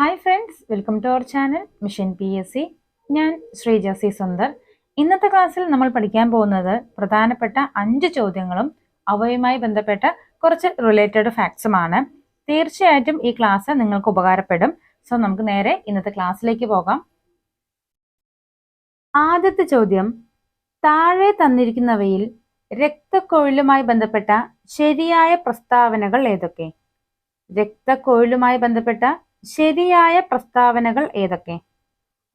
Hi friends welcome to our channel mission P S C ഞാൻ Sreeja C Sundar. ഇന്നത്തെ ക്ലാസ്സിൽ നമ്മൾ പഠിക്കാൻ പോകുന്നത് പ്രധാനപ്പെട്ട അഞ്ച് ചോദ്യങ്ങളും അവയുമായി ബന്ധപ്പെട്ട കുറച്ച് റിലേറ്റഡ് ഫാക്ട്സുമാണ് തീർച്ചയായിട്ടും ഈ ക്ലാസ് നിങ്ങൾക്ക് ഉപകാരപ്പെടും. സോ നമുക്ക് നേരെ ഇന്നത്തെ ക്ലാസ്സിലേക്ക് പോകാം. ആദ്യത്തെ ചോദ്യം താഴെ തന്നിരിക്കുന്നവയിൽ രക്തക്കൊഴിലുമായി ബന്ധപ്പെട്ട ശരിയായ പ്രസ്താവനകൾ ഏതൊക്കെ? രക്തക്കൊഴിലുമായി ബന്ധപ്പെട്ട ശരിയായ പ്രസ്താവനകൾ ഏതൊക്കെ?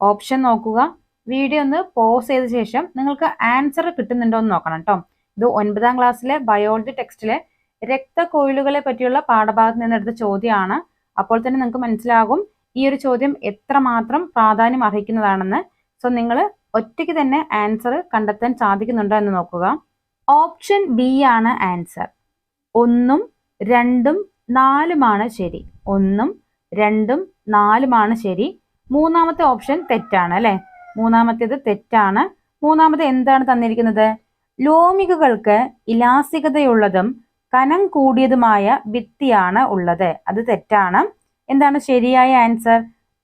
ഓപ്ഷൻ നോക്കുക. വീഡിയോ ഒന്ന് പോസ് ചെയ്ത ശേഷം നിങ്ങൾക്ക് ആൻസർ കിട്ടുന്നുണ്ടോ എന്ന് നോക്കണം കേട്ടോ ഇത് ഒൻപതാം ക്ലാസ്സിലെ ബയോളജി ടെക്സ്റ്റിലെ രക്തക്കോയിലുകളെ പറ്റിയുള്ള പാഠഭാഗത്ത് നിന്നെടുത്ത ചോദ്യമാണ്. അപ്പോൾ തന്നെ നിങ്ങൾക്ക് മനസ്സിലാകും ഈ ഒരു ചോദ്യം എത്രമാത്രം പ്രാധാന്യം അർഹിക്കുന്നതാണെന്ന്. സോ നിങ്ങൾ ഒറ്റയ്ക്ക് തന്നെ ആൻസർ കണ്ടെത്താൻ സാധിക്കുന്നുണ്ടോ എന്ന് നോക്കുക. ഓപ്ഷൻ ബി ആണ് ആൻസർ ഒന്നും രണ്ടും നാലുമാണ് ശരി. ഒന്നും രണ്ടും നാലുമാണ് ശരി. മൂന്നാമത്തെ ഓപ്ഷൻ തെറ്റാണ് അല്ലെ? മൂന്നാമത്തേത് തെറ്റാണ്. മൂന്നാമത് എന്താണ് തന്നിരിക്കുന്നത്? ലോമികകൾക്ക് ഇലാസികതയുള്ളതും കനം കൂടിയതുമായ ഭിത്തിയാണ് ഉള്ളത്. അത് തെറ്റാണ്. എന്താണ് ശരിയായ ആൻസർ?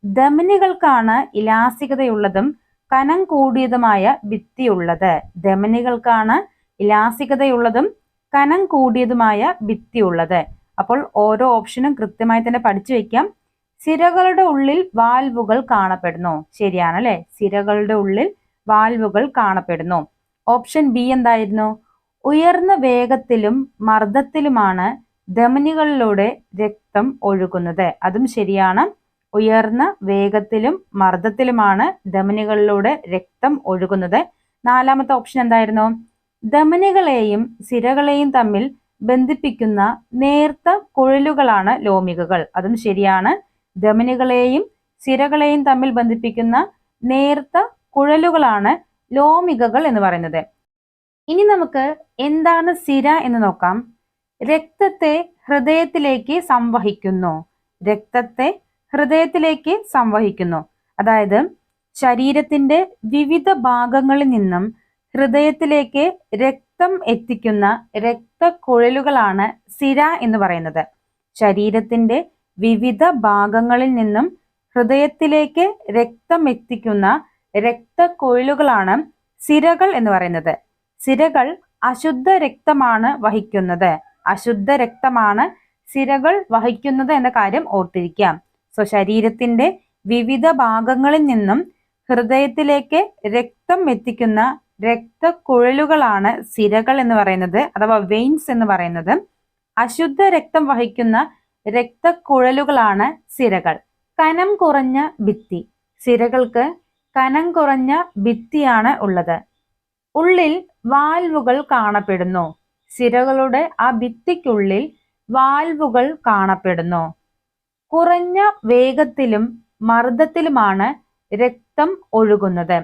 ധമനികൾക്കാണ് ഇലാസികതയുള്ളതും കനം കൂടിയതുമായ ഭിത്തിയുള്ളത്. ധമനികൾക്കാണ് ഇലാസികതയുള്ളതും കനം കൂടിയതുമായ ഭിത്തിയുള്ളത്. അപ്പോൾ ഓരോ ഓപ്ഷനും കൃത്യമായി തന്നെ പഠിച്ചു വെക്കാം. സിരകളുടെ ഉള്ളിൽ വാൽവുകൾ കാണപ്പെടുന്നു. ശരിയാണ് സിരകളുടെ ഉള്ളിൽ വാൽവുകൾ കാണപ്പെടുന്നു. ഓപ്ഷൻ ബി എന്തായിരുന്നു? ഉയർന്ന വേഗത്തിലും മർദ്ദത്തിലുമാണ് ധമനികളിലൂടെ രക്തം ഒഴുകുന്നത്. അതും ശരിയാണ്. ഉയർന്ന വേഗത്തിലും മർദ്ദത്തിലുമാണ് ധമനികളിലൂടെ രക്തം ഒഴുകുന്നത്. നാലാമത്തെ ഓപ്ഷൻ എന്തായിരുന്നു? ധമനികളെയും സിരകളെയും തമ്മിൽ ബന്ധിപ്പിക്കുന്ന നേർത്ത കുഴലുകളാണ് ലോമികകൾ. അതും ശരിയാണ്. ധമനികളെയും സിരകളെയും തമ്മിൽ ബന്ധിപ്പിക്കുന്ന നേർത്ത കുഴലുകളാണ് ലോമികകൾ എന്ന് പറയുന്നത്. ഇനി നമുക്ക് എന്താണ് സിര എന്ന് നോക്കാം. രക്തത്തെ ഹൃദയത്തിലേക്ക് സംവഹിക്കുന്നു. രക്തത്തെ ഹൃദയത്തിലേക്ക് സംവഹിക്കുന്നു. അതായത് ശരീരത്തിന്റെ വിവിധ ഭാഗങ്ങളിൽ നിന്നും ഹൃദയത്തിലേക്ക് രക്തം എത്തിക്കുന്ന രക്തക്കുഴലുകളാണ് സിര എന്ന് പറയുന്നത്. ശരീരത്തിന്റെ വിവിധ ഭാഗങ്ങളിൽ നിന്നും ഹൃദയത്തിലേക്ക് രക്തം എത്തിക്കുന്ന രക്തക്കൊഴിലുകളാണ് സിരകൾ എന്ന് പറയുന്നത്. സിരകൾ അശുദ്ധ രക്തമാണ് വഹിക്കുന്നത്. അശുദ്ധ രക്തമാണ് സിരകൾ വഹിക്കുന്നത് എന്ന കാര്യം ഓർത്തിരിക്കാം സോ ശരീരത്തിന്റെ വിവിധ ഭാഗങ്ങളിൽ നിന്നും ഹൃദയത്തിലേക്ക് രക്തം എത്തിക്കുന്ന രക്തക്കുഴലുകളാണ് സിരകൾ എന്ന് പറയുന്നത് അഥവാ വെയിൻസ് എന്ന് പറയുന്നത്. അശുദ്ധ രക്തം വഹിക്കുന്ന രക്തക്കുഴലുകളാണ് സിരകൾ. കനം കുറഞ്ഞ ഭിത്തി. സിരകൾക്ക് കനം കുറഞ്ഞ ഭിത്തിയാണ് ഉള്ളത്. ഉള്ളിൽ വാൽവുകൾ കാണപ്പെടുന്നു. സിരകളുടെ ആ ഭിത്തിക്കുള്ളിൽ വാൽവുകൾ കാണപ്പെടുന്നു. കുറഞ്ഞ വേഗത്തിലും മർദ്ദത്തിലുമാണ് രക്തം ഒഴുകുന്നത്.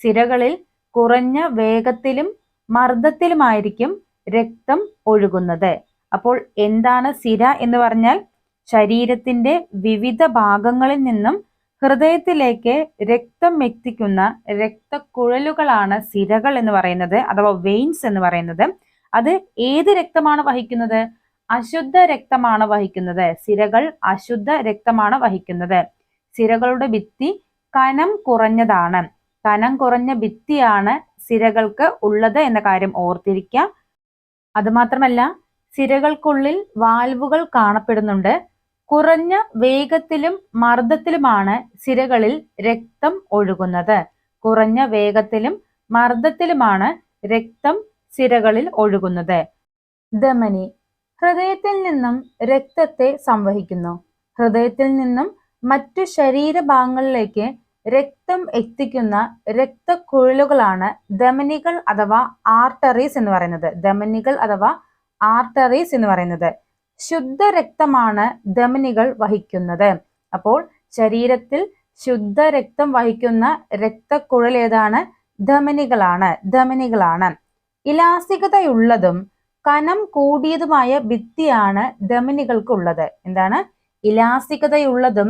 സിരകളിൽ കുറഞ്ഞ വേഗത്തിലും മർദ്ദത്തിലുമായിരിക്കും രക്തം ഒഴുകുന്നത്. അപ്പോൾ എന്താണ് സിര എന്ന് പറഞ്ഞാൽ ശരീരത്തിന്റെ വിവിധ ഭാഗങ്ങളിൽ നിന്നും ഹൃദയത്തിലേക്ക് രക്തം എത്തിക്കുന്ന രക്തക്കുഴലുകളാണ് സിരകൾ എന്ന് പറയുന്നത് അഥവാ വെയിൻസ് എന്ന് പറയുന്നത്. അത് ഏത് രക്തമാണ് വഹിക്കുന്നത്? അശുദ്ധ രക്തമാണ് വഹിക്കുന്നത്. സിരകൾ അശുദ്ധ രക്തമാണ് വഹിക്കുന്നത്. സിരകളുടെ ഭിത്തി കനം കുറഞ്ഞതാണ്. കനം കുറഞ്ഞ ഭിത്തിയാണ് സിരകൾക്ക് ഉള്ളത് എന്ന കാര്യം ഓർത്തിരിക്കുക. അതുമാത്രമല്ല സിരകൾക്കുള്ളിൽ വാൽവുകൾ കാണപ്പെടുന്നുണ്ട്. കുറഞ്ഞ വേഗത്തിലും മർദ്ദത്തിലുമാണ് സിരകളിൽ രക്തം ഒഴുകുന്നത്. കുറഞ്ഞ വേഗത്തിലും മർദ്ദത്തിലുമാണ് രക്തം സിരകളിൽ ഒഴുകുന്നത്. ധമനി. ഹൃദയത്തിൽ നിന്നും രക്തത്തെ സംവഹിക്കുന്നു. ഹൃദയത്തിൽ നിന്നും മറ്റു ശരീരഭാഗങ്ങളിലേക്ക് രക്തം എത്തിക്കുന്ന രക്തക്കുഴലുകളാണ് ധമനികൾ അഥവാ ആർട്ടറീസ് എന്ന് പറയുന്നത്. ധമനികൾ അഥവാ ആർട്ടറീസ് എന്ന് പറയുന്നത്. ശുദ്ധ രക്തമാണ് ധമനികൾ വഹിക്കുന്നത്. അപ്പോൾ ശരീരത്തിൽ ശുദ്ധ രക്തം വഹിക്കുന്ന രക്തക്കുഴൽ ഏതാണ്? ധമനികളാണ്. ധമനികളാണ്. ഇലാസ്തികതയുള്ളതും കനം കൂടിയതുമായ ഭിത്തിയാണ് ധമനികൾക്കുള്ളത്. എന്താണ്? ഇലാസ്തികതയുള്ളതും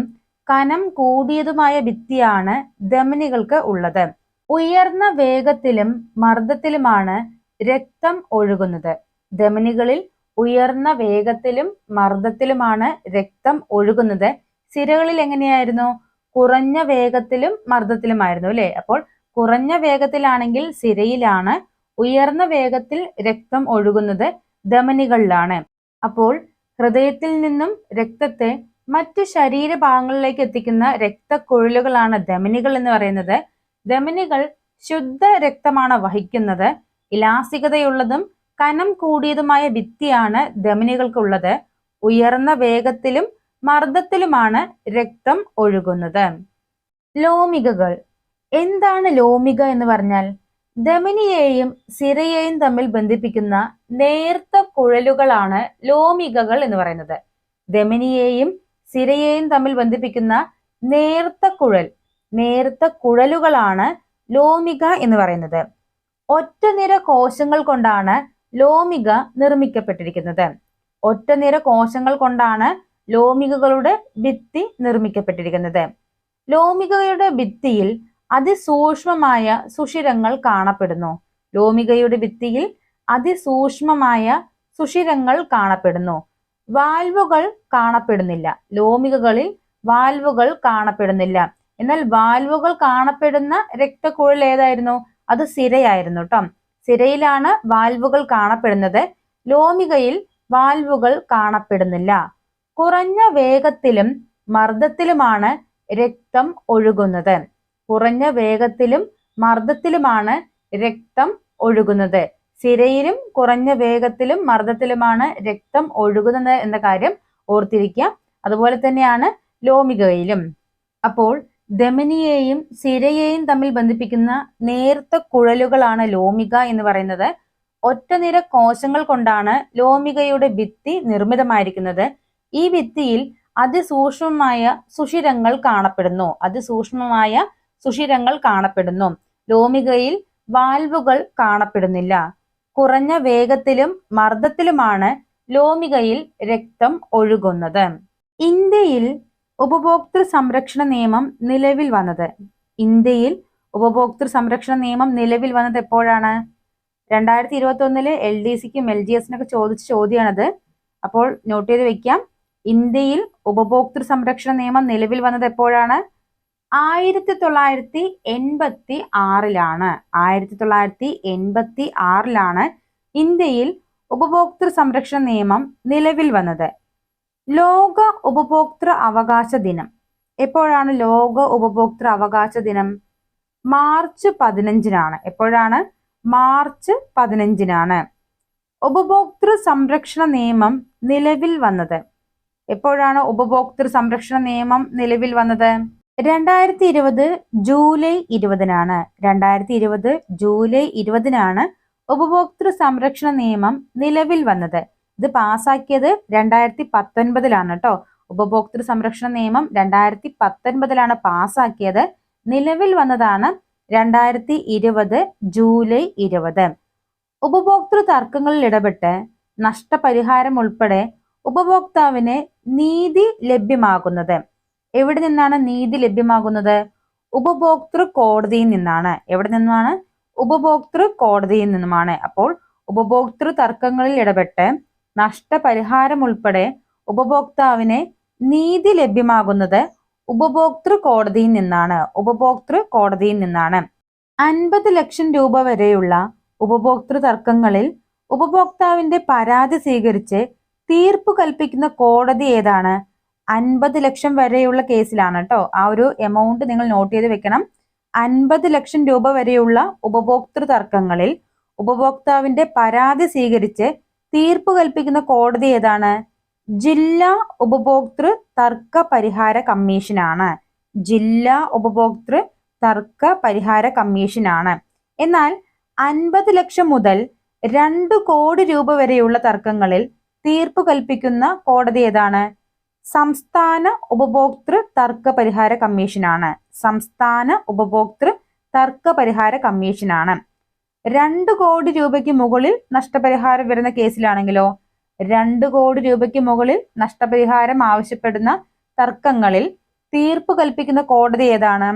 കനം കൂടിയതുമായ ഭിത്തിയാണ് ധമനികൾക്ക് ഉള്ളത്. ഉയർന്ന വേഗത്തിലും മർദ്ദത്തിലുമാണ് രക്തം ഒഴുകുന്നത്. ധമനികളിൽ ഉയർന്ന വേഗത്തിലും മർദ്ദത്തിലുമാണ് രക്തം ഒഴുകുന്നത്. സിരകളിൽ എങ്ങനെയായിരുന്നു? കുറഞ്ഞ വേഗത്തിലും മർദ്ദത്തിലുമായിരുന്നു അല്ലെ? അപ്പോൾ കുറഞ്ഞ വേഗത്തിലാണെങ്കിൽ സിരയിലാണ് ഉയർന്ന വേഗത്തിൽ രക്തം ഒഴുകുന്നത് ധമനികളിലാണ്. അപ്പോൾ ഹൃദയത്തിൽ നിന്നും രക്തത്തെ മറ്റ് ശരീരഭാഗങ്ങളിലേക്ക് എത്തിക്കുന്ന രക്തക്കുഴലുകളാണ് ധമനികൾ എന്ന് പറയുന്നത്. ധമനികൾ ശുദ്ധ രക്തമാണ് വഹിക്കുന്നത്. ഇലാസ്തികതയുള്ളതും കനം കൂടിയതുമായ ഭിത്തിയാണ് ധമനികൾക്കുള്ളത്. ഉയർന്ന വേഗത്തിലും മർദ്ദത്തിലുമാണ് രക്തം ഒഴുകുന്നത്. ലോമികകൾ. എന്താണ് ലോമിക എന്ന് പറഞ്ഞാൽ? ധമനിയെയും സിരയെയും തമ്മിൽ ബന്ധിപ്പിക്കുന്ന നേർത്ത കുഴലുകളാണ് ലോമികകൾ എന്ന് പറയുന്നത്. ധമനിയെയും സിരയെയും തമ്മിൽ ബന്ധിപ്പിക്കുന്ന നേർത്ത കുഴൽ നേർത്ത കുഴലുകളാണ് ലോമിക എന്ന് പറയുന്നത്. ഒറ്റ നിര കോശങ്ങൾ കൊണ്ടാണ് ലോമിക നിർമ്മിക്കപ്പെട്ടിരിക്കുന്നത്. ഒറ്റ നിര കോശങ്ങൾ കൊണ്ടാണ് ലോമികകളുടെ ഭിത്തി നിർമ്മിക്കപ്പെട്ടിരിക്കുന്നത്. ലോമികയുടെ ഭിത്തിയിൽ അതിസൂക്ഷ്മമായ സുഷിരങ്ങൾ കാണപ്പെടുന്നു. ലോമികയുടെ ഭിത്തിയിൽ അതിസൂക്ഷ്മമായ സുഷിരങ്ങൾ കാണപ്പെടുന്നു. വാൽവുകൾ കാണപ്പെടുന്നില്ല. ലോമികകളിൽ വാൽവുകൾ കാണപ്പെടുന്നില്ല. എന്നാൽ വാൽവുകൾ കാണപ്പെടുന്ന രക്തക്കുഴൽ ഏതായിരുന്നു? അത് സിരയായിരുന്നു കേട്ടോ സിരയിലാണ് വാൽവുകൾ കാണപ്പെടുന്നത്. ലോമികയിൽ വാൽവുകൾ കാണപ്പെടുന്നില്ല. കുറഞ്ഞ വേഗത്തിലും മർദ്ദത്തിലുമാണ് രക്തം ഒഴുകുന്നത്. കുറഞ്ഞ വേഗത്തിലും മർദ്ദത്തിലുമാണ് രക്തം ഒഴുകുന്നത്. സിരയിലും കുറഞ്ഞ വേഗത്തിലും മർദ്ദത്തിലുമാണ് രക്തം ഒഴുകുന്നത് എന്ന കാര്യം ഓർത്തിരിക്കുക. അതുപോലെ തന്നെയാണ് ലോമികയിലും. അപ്പോൾ ധമനിയെയും സിരയെയും തമ്മിൽ ബന്ധിപ്പിക്കുന്ന നേർത്ത കുഴലുകളാണ് ലോമിക എന്ന് പറയുന്നത്. ഒറ്റനിര കോശങ്ങൾ കൊണ്ടാണ് ലോമികയുടെ ഭിത്തി നിർമ്മിതമായിരിക്കുന്നത്. ഈ ഭിത്തിയിൽ അതിസൂക്ഷ്മമായ സുഷിരങ്ങൾ കാണപ്പെടുന്നു. അതിസൂക്ഷ്മമായ സുഷിരങ്ങൾ കാണപ്പെടുന്നു. ലോമികയിൽ വാൽവുകൾ കാണപ്പെടുന്നില്ല. കുറഞ്ഞ വേഗത്തിലും മർദ്ദത്തിലുമാണ് ലോമികയിൽ രക്തം ഒഴുകുന്നത്. ഇന്ത്യയിൽ ഉപഭോക്തൃ സംരക്ഷണ നിയമം നിലവിൽ വന്നത്. ഇന്ത്യയിൽ ഉപഭോക്തൃ സംരക്ഷണ നിയമം നിലവിൽ വന്നത് എപ്പോഴാണ്? രണ്ടായിരത്തി ഇരുപത്തി ഒന്നിൽ എൽ ഡി സിക്കും എൽ ജി എസിനൊക്കെ ചോദിച്ച ചോദ്യമാണത്. അപ്പോൾ നോട്ട് ചെയ്ത് വെക്കാം. ഇന്ത്യയിൽ ഉപഭോക്തൃ സംരക്ഷണ നിയമം നിലവിൽ വന്നത് എപ്പോഴാണ്? ആയിരത്തി തൊള്ളായിരത്തി എൺപത്തി ആറിലാണ് ആയിരത്തി തൊള്ളായിരത്തി എൺപത്തി ആറിലാണ് ഇന്ത്യയിൽ ഉപഭോക്തൃ സംരക്ഷണ നിയമം നിലവിൽ വന്നത്. ലോക ഉപഭോക്തൃ അവകാശ ദിനം. എപ്പോഴാണ് ലോക ഉപഭോക്തൃ അവകാശ ദിനം? മാർച്ച് പതിനഞ്ചിനാണ്. എപ്പോഴാണ്? മാർച്ച് പതിനഞ്ചിനാണ്. ഉപഭോക്തൃ സംരക്ഷണ നിയമം നിലവിൽ വന്നത്. എപ്പോഴാണ് ഉപഭോക്തൃ സംരക്ഷണ നിയമം നിലവിൽ വന്നത്? രണ്ടായിരത്തി ഇരുപത് ജൂലൈ ഇരുപതിനാണ്. രണ്ടായിരത്തി ഇരുപത് ജൂലൈ ഇരുപതിനാണ് ഉപഭോക്തൃ സംരക്ഷണ നിയമം നിലവിൽ വന്നത്. ഇത് പാസ്സാക്കിയത് രണ്ടായിരത്തി പത്തൊൻപതിലാണ് കേട്ടോ ഉപഭോക്തൃ സംരക്ഷണ നിയമം രണ്ടായിരത്തി പത്തൊൻപതിലാണ് പാസ്സാക്കിയത്. നിലവിൽ വന്നതാണ് രണ്ടായിരത്തി ഇരുപത് ജൂലൈ ഇരുപത്. ഉപഭോക്തൃ തർക്കങ്ങളിൽ ഇടപെട്ട് നഷ്ടപരിഹാരം ഉൾപ്പെടെ ഉപഭോക്താവിന് നീതി ലഭ്യമാകുന്നത്. എവിടെ നിന്നാണ് നീതി ലഭ്യമാകുന്നത്? ഉപഭോക്തൃ കോടതിയിൽ നിന്നാണ്. എവിടെ നിന്നാണ് ഉപഭോക്തൃ കോടതിയിൽ നിന്നുമാണ്. അപ്പോൾ ഉപഭോക്തൃ തർക്കങ്ങളിൽ ഇടപെട്ട് നഷ്ടപരിഹാരം ഉൾപ്പെടെ ഉപഭോക്താവിന് നീതി ലഭ്യമാകുന്നത് ഉപഭോക്തൃ കോടതിയിൽ നിന്നാണ്. ഉപഭോക്തൃ കോടതിയിൽ നിന്നാണ്. അൻപത് ലക്ഷം രൂപ വരെയുള്ള ഉപഭോക്തൃ തർക്കങ്ങളിൽ ഉപഭോക്താവിന്റെ പരാതി സ്വീകരിച്ച് തീർപ്പ് കൽപ്പിക്കുന്ന കോടതി ഏതാണ്? അൻപത് ലക്ഷം വരെയുള്ള കേസിലാണ് കേട്ടോ ആ ഒരു എമൗണ്ട് നിങ്ങൾ നോട്ട് ചെയ്ത് വെക്കണം. അൻപത് ലക്ഷം രൂപ വരെയുള്ള ഉപഭോക്തൃ തർക്കങ്ങളിൽ ഉപഭോക്താവിന്റെ പരാതി സ്വീകരിച്ച് തീർപ്പ് കൽപ്പിക്കുന്ന കോടതി ഏതാണ്? ജില്ലാ ഉപഭോക്തൃ തർക്ക പരിഹാര കമ്മീഷനാണ് ജില്ലാ ഉപഭോക്തൃ തർക്ക പരിഹാര കമ്മീഷനാണ് എന്നാൽ അൻപത് ലക്ഷം മുതൽ രണ്ട് കോടി രൂപ വരെയുള്ള തർക്കങ്ങളിൽ തീർപ്പ് കൽപ്പിക്കുന്ന കോടതി ഏതാണ്? സംസ്ഥാന ഉപഭോക്തൃ തർക്ക പരിഹാര കമ്മീഷനാണ് സംസ്ഥാന ഉപഭോക്തൃ തർക്ക പരിഹാര കമ്മീഷനാണ് രണ്ട് കോടി രൂപയ്ക്ക് മുകളിൽ നഷ്ടപരിഹാരം വരുന്ന കേസിലാണെങ്കിലോ രണ്ട് കോടി രൂപയ്ക്ക് മുകളിൽ നഷ്ടപരിഹാരം ആവശ്യപ്പെടുന്ന തർക്കങ്ങളിൽ തീർപ്പ് കൽപ്പിക്കുന്ന കോടതി ഏതാണ്?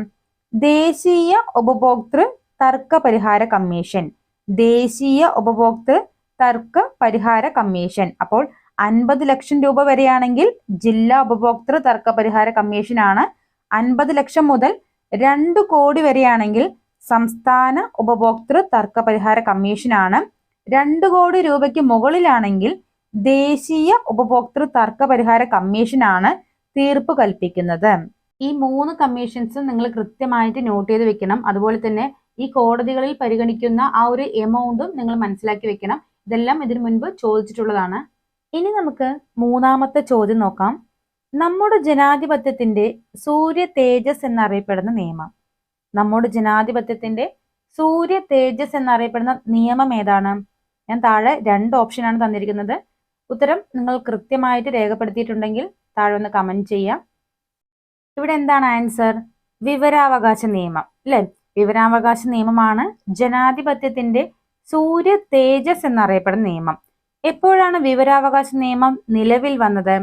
ദേശീയ ഉപഭോക്തൃ തർക്ക പരിഹാര കമ്മീഷൻ. ദേശീയ ഉപഭോക്തൃ തർക്ക പരിഹാര കമ്മീഷൻ. അപ്പോൾ അൻപത് ലക്ഷം രൂപ വരെയാണെങ്കിൽ ജില്ലാ ഉപഭോക്തൃ തർക്ക പരിഹാര കമ്മീഷനാണ് അൻപത് ലക്ഷം മുതൽ രണ്ട് കോടി വരെയാണെങ്കിൽ സംസ്ഥാന ഉപഭോക്തൃ തർക്ക പരിഹാര കമ്മീഷനാണ്. രണ്ട് കോടി രൂപയ്ക്ക് മുകളിലാണെങ്കിൽ ദേശീയ ഉപഭോക്തൃ തർക്ക പരിഹാര കമ്മീഷനാണ് തീർപ്പ് കൽപ്പിക്കുന്നത്. ഈ മൂന്ന് കമ്മീഷൻസും നിങ്ങൾ കൃത്യമായിട്ട് നോട്ട് ചെയ്ത് വെക്കണം. അതുപോലെ തന്നെ ഈ കോടതികളിൽ പരിഗണിക്കുന്ന ആ ഒരു എമൗണ്ടും നിങ്ങൾ മനസ്സിലാക്കി വെക്കണം. ഇതെല്ലാം ഇതിനു മുൻപ് ചോദിച്ചിട്ടുള്ളതാണ്. ഇനി നമുക്ക് മൂന്നാമത്തെ ചോദ്യം നോക്കാം. നമ്മുടെ ജനാധിപത്യത്തിന്റെ സൂര്യ തേജസ് എന്നറിയപ്പെടുന്ന നിയമം. നമ്മുടെ ജനാധിപത്യത്തിന്റെ സൂര്യ തേജസ് എന്നറിയപ്പെടുന്ന നിയമം ഏതാണ്? ഞാൻ താഴെ രണ്ട് ഓപ്ഷനാണ് തന്നിരിക്കുന്നത്. ഉത്തരം നിങ്ങൾ കൃത്യമായിട്ട് രേഖപ്പെടുത്തിയിട്ടുണ്ടെങ്കിൽ താഴെ ഒന്ന് കമന്റ് ചെയ്യാം. ഇവിടെ എന്താണ് ആൻസർ വിവരാവകാശ നിയമം അല്ലെ വിവരാവകാശ നിയമമാണ് ജനാധിപത്യത്തിന്റെ സൂര്യ തേജസ് എന്നറിയപ്പെടുന്ന നിയമം. എപ്പോഴാണ് വിവരാവകാശ നിയമം നിലവിൽ വന്നത്?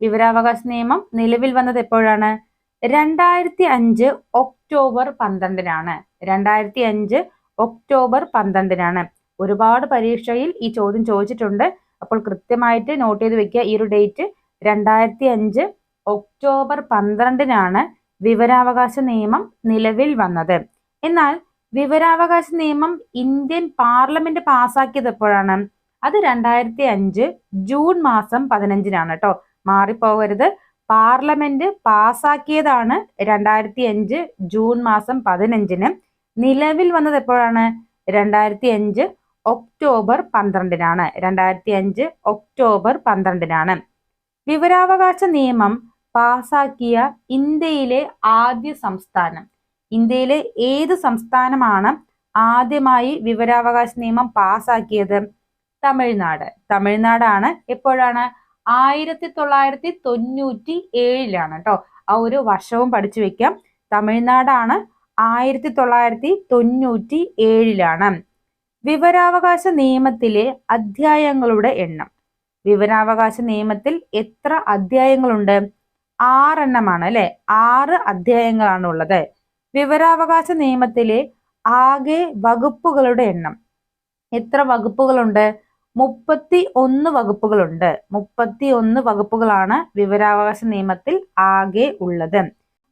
വിവരാവകാശ നിയമം നിലവിൽ വന്നത് എപ്പോഴാണ്? രണ്ടായിരത്തി അഞ്ച് ഒക്ടോബർ പന്ത്രണ്ടിനാണ്. രണ്ടായിരത്തി അഞ്ച് ഒക്ടോബർ പന്ത്രണ്ടിനാണ്. ഒരുപാട് പരീക്ഷയിൽ ഈ ചോദ്യം ചോദിച്ചിട്ടുണ്ട്. അപ്പോൾ കൃത്യമായിട്ട് നോട്ട് ചെയ്ത് വെക്കുക. ഈ ഒരു ഡേറ്റ് രണ്ടായിരത്തി അഞ്ച് ഒക്ടോബർ പന്ത്രണ്ടിനാണ് വിവരാവകാശ നിയമം നിലവിൽ വന്നത്. എന്നാൽ വിവരാവകാശ നിയമം ഇന്ത്യൻ പാർലമെന്റ് പാസാക്കിയത് എപ്പോഴാണ്? അത് രണ്ടായിരത്തി അഞ്ച് ജൂൺ മാസം പതിനഞ്ചിനാണ് കേട്ടോ മാറിപ്പോകരുത്. പാർലമെന്റ് പാസാക്കിയതാണ് രണ്ടായിരത്തി അഞ്ച് ജൂൺ മാസം പതിനഞ്ചിന്. നിലവിൽ വന്നത് എപ്പോഴാണ്? രണ്ടായിരത്തി അഞ്ച് ഒക്ടോബർ പന്ത്രണ്ടിനാണ്. രണ്ടായിരത്തി അഞ്ച് ഒക്ടോബർ പന്ത്രണ്ടിനാണ്. വിവരാവകാശ നിയമം പാസാക്കിയ ഇന്ത്യയിലെ ആദ്യ സംസ്ഥാനം. ഇന്ത്യയിലെ ഏത് സംസ്ഥാനമാണ് ആദ്യമായി വിവരാവകാശ നിയമം പാസാക്കിയത്? തമിഴ്നാട്. തമിഴ്നാടാണ് എപ്പോഴാണ് ആയിരത്തി തൊള്ളായിരത്തി തൊണ്ണൂറ്റി ഏഴിലാണ് കേട്ടോ. ആ ഒരു വർഷവും പഠിച്ചു വെക്കാം. തമിഴ്നാടാണ് ആയിരത്തി തൊള്ളായിരത്തി തൊണ്ണൂറ്റി ഏഴിലാണ് വിവരാവകാശ നിയമത്തിലെ അധ്യായങ്ങളുടെ എണ്ണം. വിവരാവകാശ നിയമത്തിൽ എത്ര അധ്യായങ്ങളുണ്ട്? ആറെണ്ണമാണ് അല്ലെ? ആറ് അധ്യായങ്ങളാണ് ഉള്ളത് വിവരാവകാശ നിയമത്തിലെ ആകെ വകുപ്പുകളുടെ എണ്ണം. എത്ര വകുപ്പുകളുണ്ട്? മുപ്പത്തി ഒന്ന് വകുപ്പുകളുണ്ട്. മുപ്പത്തി ഒന്ന് വകുപ്പുകളാണ് വിവരാവകാശ നിയമത്തിൽ ആകെ ഉള്ളത്.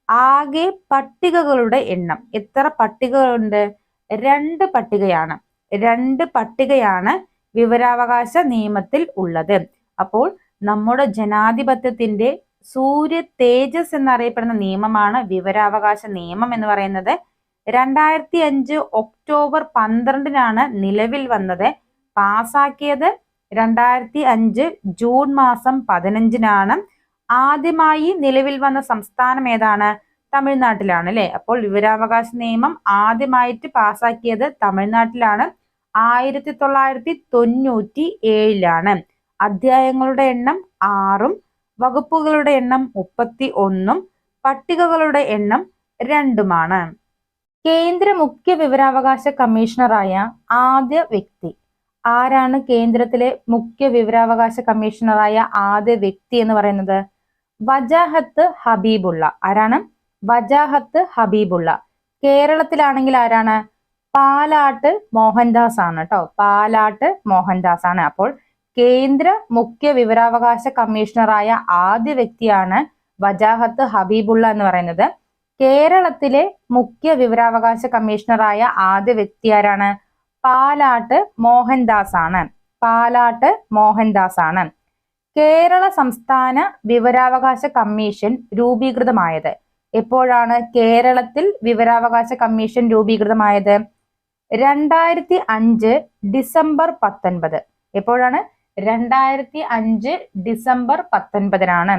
ആകെ പട്ടികകളുടെ എണ്ണം. എത്ര പട്ടികകളുണ്ട്? രണ്ട് പട്ടികയാണ്. രണ്ട് പട്ടികയാണ് വിവരാവകാശ നിയമത്തിൽ ഉള്ളത്. അപ്പോൾ നമ്മുടെ ജനാധിപത്യത്തിന്റെ സൂര്യ തേജസ് എന്നറിയപ്പെടുന്ന നിയമമാണ് വിവരാവകാശ നിയമം എന്ന് പറയുന്നത്. രണ്ടായിരത്തി അഞ്ച് ഒക്ടോബർ പന്ത്രണ്ടിനാണ് നിലവിൽ വന്നത്. പാസാക്കിയത് രണ്ടായിരത്തി അഞ്ച് ജൂൺ മാസം പതിനഞ്ചിനാണ്. ആദ്യമായി നിലവിൽ വന്ന സംസ്ഥാനം ഏതാണ്? തമിഴ്നാട്ടിലാണ് അല്ലെ? അപ്പോൾ വിവരാവകാശ നിയമം ആദ്യമായിട്ട് പാസാക്കിയത് തമിഴ്നാട്ടിലാണ്. ആയിരത്തി തൊള്ളായിരത്തി തൊണ്ണൂറ്റി ഏഴിലാണ് അധ്യായങ്ങളുടെ എണ്ണം ആറും വകുപ്പുകളുടെ എണ്ണം മുപ്പത്തി ഒന്നും പട്ടികകളുടെ എണ്ണം രണ്ടുമാണ്. കേന്ദ്ര മുഖ്യ വിവരാവകാശ കമ്മീഷണറായ ആദ്യ വ്യക്തി ആരാണ് കേന്ദ്രത്തിലെ മുഖ്യ വിവരാവകാശ കമ്മീഷണറായ ആദ്യ വ്യക്തി എന്ന് പറയുന്നത്? വജാഹത്ത് ഹബീബുള്ള. ആരാണ്? വജാഹത്ത് ഹബീബുള്ള. കേരളത്തിലാണെങ്കിൽ ആരാണ്? പാലാട്ട് മോഹൻദാസ് ആണ് കേട്ടോ. പാലാട്ട് മോഹൻദാസ് ആണ് അപ്പോൾ കേന്ദ്ര മുഖ്യ വിവരാവകാശ കമ്മീഷണറായ ആദ്യ വ്യക്തിയാണ് വജാഹത്ത് ഹബീബുള്ള എന്ന് പറയുന്നത്. കേരളത്തിലെ മുഖ്യ വിവരാവകാശ കമ്മീഷണറായ ആദ്യ വ്യക്തി ആരാണ്? പാലാട്ട് മോഹൻദാസ് ആണ് പാലാട്ട് മോഹൻദാസ് ആണ് കേരള സംസ്ഥാന വിവരാവകാശ കമ്മീഷൻ രൂപീകൃതമായത്. എപ്പോഴാണ് കേരളത്തിൽ വിവരാവകാശ കമ്മീഷൻ രൂപീകൃതമായത്? രണ്ടായിരത്തി അഞ്ച് ഡിസംബർ പത്തൊൻപത്. എപ്പോഴാണ്? രണ്ടായിരത്തി അഞ്ച് ഡിസംബർ പത്തൊൻപതിനാണ്.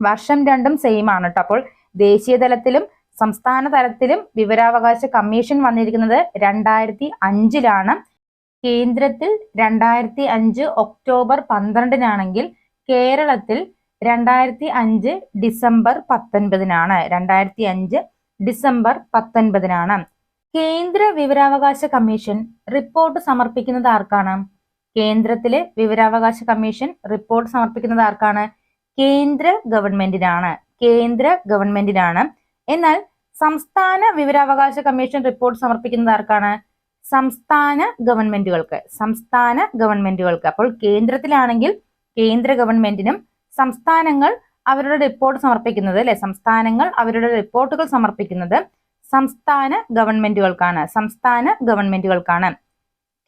വർഷം രണ്ടും സെയിം ആണ് കേട്ടോ അപ്പോൾ ദേശീയ തലത്തിലും സംസ്ഥാന തലത്തിലും വിവരാവകാശ കമ്മീഷൻ വന്നിരിക്കുന്നത് രണ്ടായിരത്തി അഞ്ചിലാണ് കേന്ദ്രത്തിൽ രണ്ടായിരത്തി അഞ്ച് ഒക്ടോബർ പന്ത്രണ്ടിനാണെങ്കിൽ കേരളത്തിൽ രണ്ടായിരത്തി അഞ്ച് ഡിസംബർ പത്തൊൻപതിനാണ്. രണ്ടായിരത്തി അഞ്ച് ഡിസംബർ പത്തൊൻപതിനാണ്. കേന്ദ്ര വിവരാവകാശ കമ്മീഷൻ റിപ്പോർട്ട് സമർപ്പിക്കുന്നത് ആർക്കാണ്? കേന്ദ്രത്തിലെ വിവരാവകാശ കമ്മീഷൻ റിപ്പോർട്ട് സമർപ്പിക്കുന്നത് ആർക്കാണ്? കേന്ദ്ര ഗവൺമെന്റിനാണ്. കേന്ദ്ര ഗവൺമെന്റിനാണ്. എന്നാൽ സംസ്ഥാന വിവരാവകാശ കമ്മീഷൻ റിപ്പോർട്ട് സമർപ്പിക്കുന്നത് ആർക്കാണ്? സംസ്ഥാന ഗവൺമെന്റുകൾക്ക് സംസ്ഥാന ഗവൺമെന്റുകൾക്ക്. അപ്പോൾ കേന്ദ്രത്തിലാണെങ്കിൽ കേന്ദ്ര ഗവൺമെന്റിനും സംസ്ഥാനങ്ങൾ അവരുടെ റിപ്പോർട്ട് സമർപ്പിക്കുന്നത് അല്ലെ? സംസ്ഥാനങ്ങൾ അവരുടെ റിപ്പോർട്ടുകൾ സമർപ്പിക്കുന്നത് സംസ്ഥാന ഗവൺമെന്റുകൾക്കാണ് സംസ്ഥാന ഗവൺമെന്റുകൾക്കാണ്.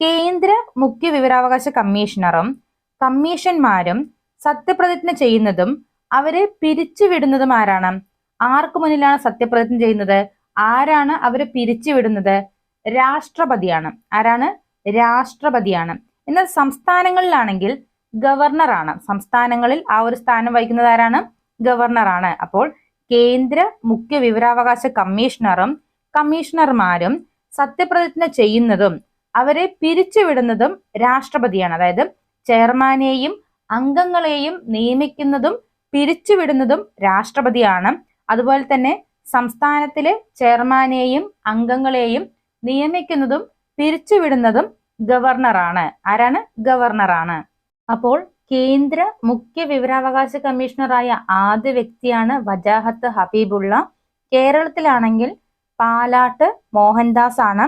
കേന്ദ്ര മുഖ്യ വിവരാവകാശ കമ്മീഷണറും കമ്മീഷന്മാരും സത്യപ്രതിജ്ഞ ചെയ്യുന്നതും അവരെ പിരിച്ചുവിടുന്നതും ആരാണ്? ആർക്ക് മുന്നിലാണ് സത്യപ്രതിജ്ഞ ചെയ്യുന്നത്? ആരാണ് അവരെ പിരിച്ചുവിടുന്നത്? രാഷ്ട്രപതിയാണ്. ആരാണ്? രാഷ്ട്രപതിയാണ്. എന്നാൽ സംസ്ഥാനങ്ങളിലാണെങ്കിൽ ഗവർണറാണ്. സംസ്ഥാനങ്ങളിൽ ആ ഒരു സ്ഥാനം വഹിക്കുന്നത് ആരാണ്? ഗവർണറാണ്. അപ്പോൾ കേന്ദ്ര മുഖ്യ വിവരാവകാശ കമ്മീഷണറും കമ്മീഷണർമാരും സത്യപ്രതിജ്ഞ ചെയ്യുന്നതും അവരെ പിരിച്ചുവിടുന്നതും രാഷ്ട്രപതിയാണ്. അതായത് ചെയർമാനെയും അംഗങ്ങളെയും നിയമിക്കുന്നതും പിരിച്ചുവിടുന്നതും രാഷ്ട്രപതിയാണ്. അതുപോലെ തന്നെ സംസ്ഥാനത്തിലെ ചെയർമാനെയും അംഗങ്ങളെയും നിയമിക്കുന്നതും പിരിച്ചുവിടുന്നതും ഗവർണറാണ്. ആരാണ്? ഗവർണറാണ്. അപ്പോൾ കേന്ദ്ര മുഖ്യ വിവരാവകാശ കമ്മീഷണറായ ആദ്യ വ്യക്തിയാണ് വജാഹത്ത് ഹബീബുള്ള. കേരളത്തിലാണെങ്കിൽ പാലാട്ട് മോഹൻദാസ് ആണ്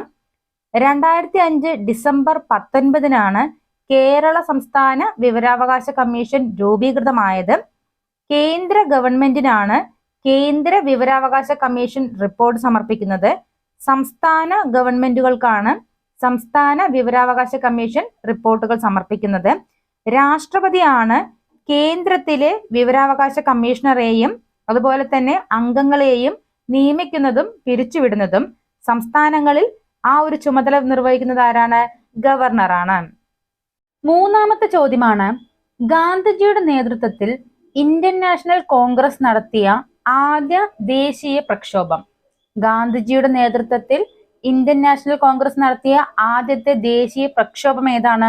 രണ്ടായിരത്തി അഞ്ച് ഡിസംബർ പത്തൊൻപതിനാണ് കേരള സംസ്ഥാന വിവരാവകാശ കമ്മീഷൻ രൂപീകൃതമായത്. കേന്ദ്ര ഗവൺമെന്റിനാണ് കേന്ദ്ര വിവരാവകാശ കമ്മീഷൻ റിപ്പോർട്ട് സമർപ്പിക്കുന്നത് സംസ്ഥാന ഗവൺമെന്റുകൾക്കാണ് സംസ്ഥാന വിവരാവകാശ കമ്മീഷൻ റിപ്പോർട്ടുകൾ സമർപ്പിക്കുന്നത്. രാഷ്ട്രപതിയാണ് കേന്ദ്രത്തിലെ വിവരാവകാശ കമ്മീഷണറെയും അതുപോലെ തന്നെ അംഗങ്ങളെയും നിയമിക്കുന്നതും പിരിച്ചുവിടുന്നതും സംസ്ഥാനങ്ങളിൽ ആ ഒരു ചുമതല നിർവഹിക്കുന്നത് ആരാണ്? ഗവർണറാണ്. മൂന്നാമത്തെ ചോദ്യമാണ് ഗാന്ധിജിയുടെ നേതൃത്വത്തിൽ ഇന്ത്യൻ നാഷണൽ കോൺഗ്രസ് നടത്തിയ ആദ്യ ദേശീയ പ്രക്ഷോഭം. ഗാന്ധിജിയുടെ നേതൃത്വത്തിൽ ഇന്ത്യൻ നാഷണൽ കോൺഗ്രസ് നടത്തിയ ആദ്യത്തെ ദേശീയ പ്രക്ഷോഭം ഏതാണ്?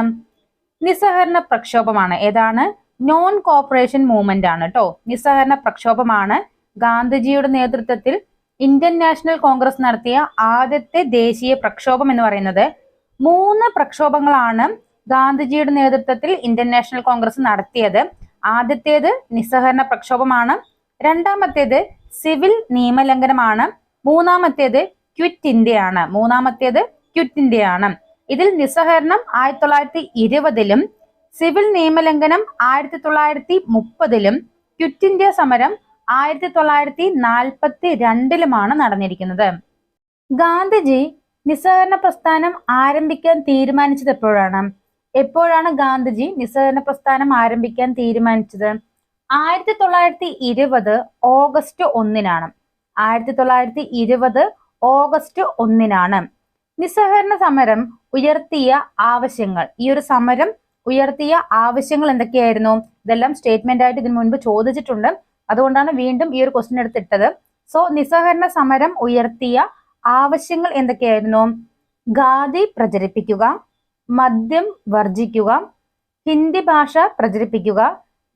നിസ്സഹകരണ പ്രക്ഷോഭമാണ്. ഏതാണ്? നോൺ കോപ്പറേഷൻ മൂവ്മെന്റ് ആണ് കേട്ടോ നിസ്സഹകരണ പ്രക്ഷോഭമാണ് ഗാന്ധിജിയുടെ നേതൃത്വത്തിൽ ഇന്ത്യൻ നാഷണൽ കോൺഗ്രസ് നടത്തിയ ആദ്യത്തെ ദേശീയ പ്രക്ഷോഭം എന്ന് പറയുന്നത് മൂന്ന് പ്രക്ഷോഭങ്ങളാണ് ഗാന്ധിജിയുടെ നേതൃത്വത്തിൽ ഇന്ത്യൻ നാഷണൽ കോൺഗ്രസ് നടത്തിയത്. ആദ്യത്തേത് നിസ്സഹകരണ പ്രക്ഷോഭമാണ്. രണ്ടാമത്തേത് സിവിൽ നിയമലംഘനമാണ്. മൂന്നാമത്തേത് ക്വിറ്റ് ഇന്ത്യയാണ് മൂന്നാമത്തേത് ക്വിറ്റ് ഇന്ത്യയാണ് ഇതിൽ നിസ്സഹകരണം ആയിരത്തി തൊള്ളായിരത്തി ഇരുപതിലും സിവിൽ നിയമലംഘനം ആയിരത്തി തൊള്ളായിരത്തി മുപ്പതിലും ക്വിറ്റ് ഇന്ത്യ സമരം ആയിരത്തി തൊള്ളായിരത്തി നാൽപ്പത്തി രണ്ടിലുമാണ് നടന്നിരിക്കുന്നത്. ഗാന്ധിജി നിസ്സഹകരണ പ്രസ്ഥാനം ആരംഭിക്കാൻ തീരുമാനിച്ചത് എപ്പോഴാണ്? എപ്പോഴാണ് ഗാന്ധിജി നിസ്സഹകരണ പ്രസ്ഥാനം ആരംഭിക്കാൻ തീരുമാനിച്ചത്? ആയിരത്തി തൊള്ളായിരത്തി ഇരുപത് ഓഗസ്റ്റ് ഒന്നിനാണ്. ആയിരത്തി തൊള്ളായിരത്തി ഇരുപത് ഓഗസ്റ്റ് ഒന്നിനാണ്. നിസ്സഹകരണ സമരം ഉയർത്തിയ ആവശ്യങ്ങൾ. ഈ ഒരു സമരം ഉയർത്തിയ ആവശ്യങ്ങൾ എന്തൊക്കെയായിരുന്നു? ഇതെല്ലാം സ്റ്റേറ്റ്മെന്റ് ആയിട്ട് ഇതിനു മുൻപ് ചോദിച്ചിട്ടുണ്ട്. അതുകൊണ്ടാണ് വീണ്ടും ഈ ഒരു ക്വസ്റ്റ്യൻ എടുത്തിട്ടത് സോ നിസ്സഹകരണ സമരം ഉയർത്തിയ ആവശ്യങ്ങൾ എന്തൊക്കെയായിരുന്നു? ഖാദി പ്രചരിപ്പിക്കുക മദ്യം വർജിക്കുക ഹിന്ദി ഭാഷ പ്രചരിപ്പിക്കുക